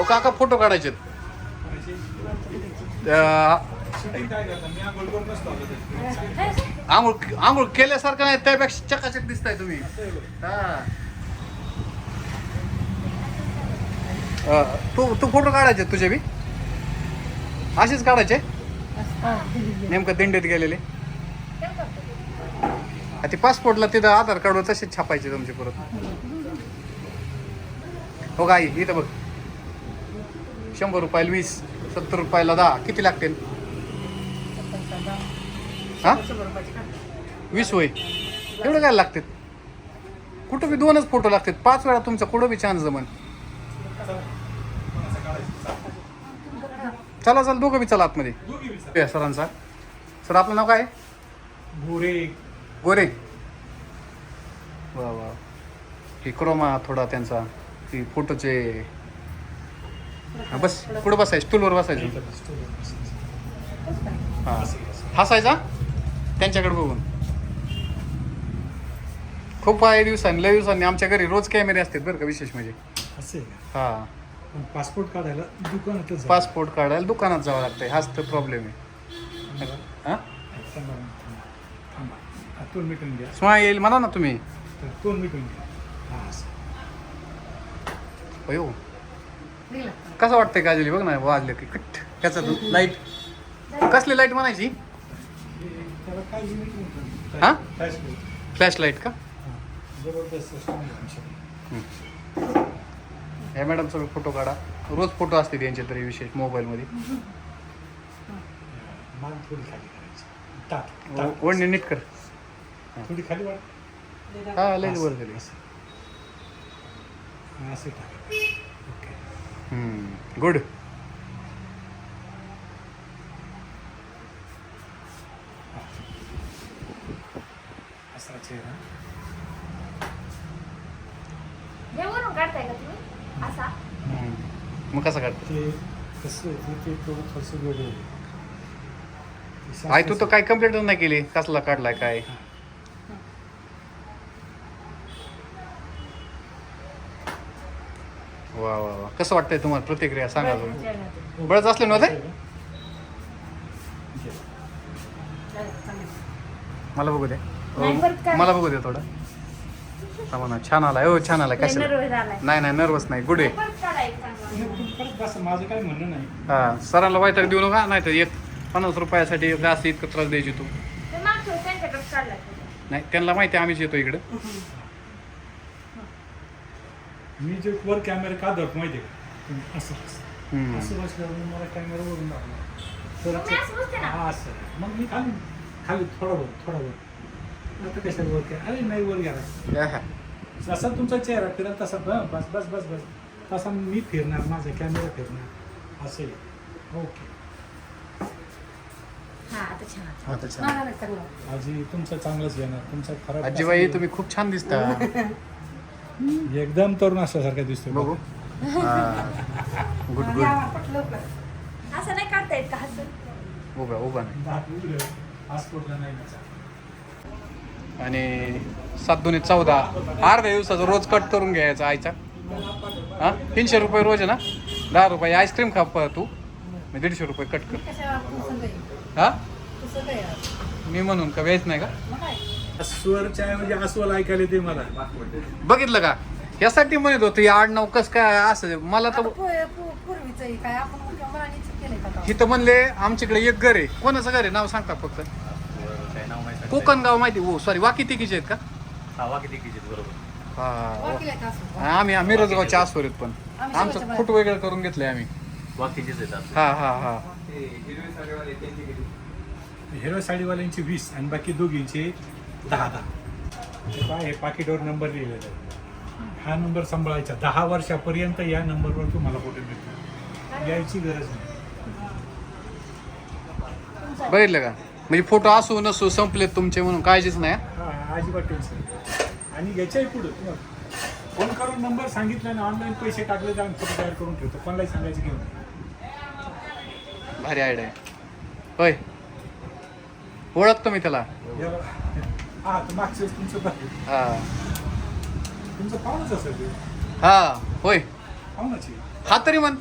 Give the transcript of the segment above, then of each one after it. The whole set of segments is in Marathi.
ओ काका फोटो काढायचे आंघोळ आंघोळ केल्यासारखं नाही त्यापेक्षा चकाचक दिसताय तुम्ही. हा. तू तू फोटो काढायचे तुझे बी? असेच काढायचे? नेमकं दिंडीत गेलेले. ते पासपोर्टला तिथं आधार कार्डवर तसेच छापायचे तुमचे परत. हो का आई? इथं बघ. शंभर रुपयाला वीस सत्तर रुपयाला दहा किती लागतील? हा? वीस होय. एवढं काय लागतात कुठं बी दोनच फोटो लागतात पाच वेळा तुमचा कुठं बी छान जमन. चला चला दोघं बी चला आतमध्ये. सरांचा. सर आपलं नाव काय? भोरे. गोरे वा वा. ही क्रोमा थोडा त्यांचा. ती फोटोचे हा, बस पुढं बसायचं स्टूलवर बसायचं. हा. हसायचा? त्यांच्याकडे बघून. खूप काही दिवसांनी लय दिवसांनी आमच्या घरी रोज कॅमेरे असतात बरं का विशेष म्हणजे. असे का? हा. पण पासपोर्ट काढायला दुकानातच जावं. पासपोर्ट काढायला दुकानात जावं लागतंय. हाच तर प्रॉब्लेम आहे. हा? थांबा. हा, तोंड मिटून घ्या. येईल म्हणा ना तुम्ही. तर तोंड मिटून घ्या. हा असं. अयो. कसं वाटतंय काजली? बघ ना वाजले की कट त्याचं लाइट कसली लाइट म्हणायची? हा? फ्लॅश लाइट का? हा. या मॅडमचा फोटो काढा. रोज फोटो असते त्यांचे तरी विशेष मोबाईलमध्ये. वडणी नीट कर. थोडी खाली हा लई वर झाली असे. गुड. असा चेहरा जेवण काढताय का तुम्ही? असा? मग कसं काढतो ते कसं आहे ते थोडं थोडंसं वेगळं आहे. ते आई तू तर काय कंप्लेंटच नाही केली? कसला काढलाय काय वा वा वा कसं वाटतंय तुम्हाला प्रतिक्रिया? सांगा तुम्ही. बळच असले नव्हते मला बघू दे? मला बघू दे थोडं. थांबा ना छान आलाय. हो छान आलाय. आलाय. नाही नाही नर्वस नाही. गुड आहे. हा सरांना वायतक देऊ नका. नाही तर एक पन्नास रुपयासाठी जास्त इतकं त्रास द्यायची तू. नाही त्यांना माहिती आहे आम्हीच येतो इकडं. मी जे वर कॅमेरा का धरतो माहिती आहे का असं असं. बसल्यावर मग मला कॅमेरावरून दाखवला तर मग मी असं बसते ना. हा असं. मग मी खाली खाली थोडा वर थोडा वर. आता कशाला वर केला? अरे नाही वर आहा. जसा तुमचा चेहरा फिरत तसा बस बस बस बस. तसा मी फिरणार माझा कॅमेरा फिरणार. असं आहे. ओके. हा. आजी तुमचं चांगलंच येणार. तुमचा खराब आजीबाई तुम्ही खूप छान दिसता. एकदम तरुण असल्यासारखा दिसतो बघू. Good good. असं नाही काढता येत का? हसून उभा उभा नाही. आणि सात दोन्ही चौदा. अर्ध्या दिवसाचा रोज कट करून घ्यायचा आईचा. हा? तीनशे रुपये रोज आहे ना? दहा रुपये आईस्क्रीम खा प- तू. मी दीडशे रुपये कट कर. हा? मी म्हणून का व्यायच नाही का? स्वरच्या ऐवजी अस्वल ऐकायला ते मला. बघितलं का? यासाठी म्हणत होतं या आडनाव कस काय असं? मला तर पूर्वीच काय आपण मुलांनीच केलंय का इथं म्हणले आमच्याकडे एक घर आहे. कोणाचं घर आहे? नाव सांगता फक्त. कोकण गाव माहिती हो सॉरी वाकी तिकीचे आहेत का? हा वाकीला का असं? आम्ही मिरजगावचे आसवर आहेत पण. आम्ही आमचं फूट वेगळं करून घेतलंय आम्ही. हा हा हा. हिरो साडीवाल्यांची वीस आणि बाकी दोघींचे दहा दहा. हे काय हे पाकिटवर नंबर लिहिलेला आहे. हा नंबर सांभाळायचा. दहा वर्षापर्यंत या नंबरवर तुम्हाला फोटो मिळतो यायची गरज नाही. बघितलं का? म्हणजे फोटो असू नसू संपलेत तुमचे म्हणून काळजीच नाही हा? अजिबात टेन्शन आणि याच्याही पुढं फोन करून नंबर सांगितला ना ऑनलाईन पैसे टाकले तर आम्ही फोटो तयार करून ठेवतो. कोणालाही सांगायचं घेऊन. भारी आयडिया आहे. होय. ओळखतो मी त्याला. याला- हा. हा हा होय. हा तरी म्हण.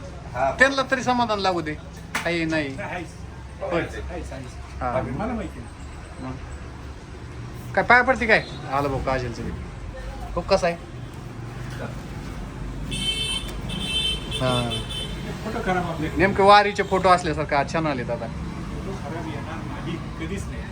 त्यांना तरी समाधान लागू दे. काही नाही. होय. हा. काय पाय पडते काय? आलं भाऊ काजलचं बी. हो कसं आहे. हा. नेमके वारीचे फोटो असल्यासारखं छान आले दादा फोटो खराब येणार नाही कधीच नाही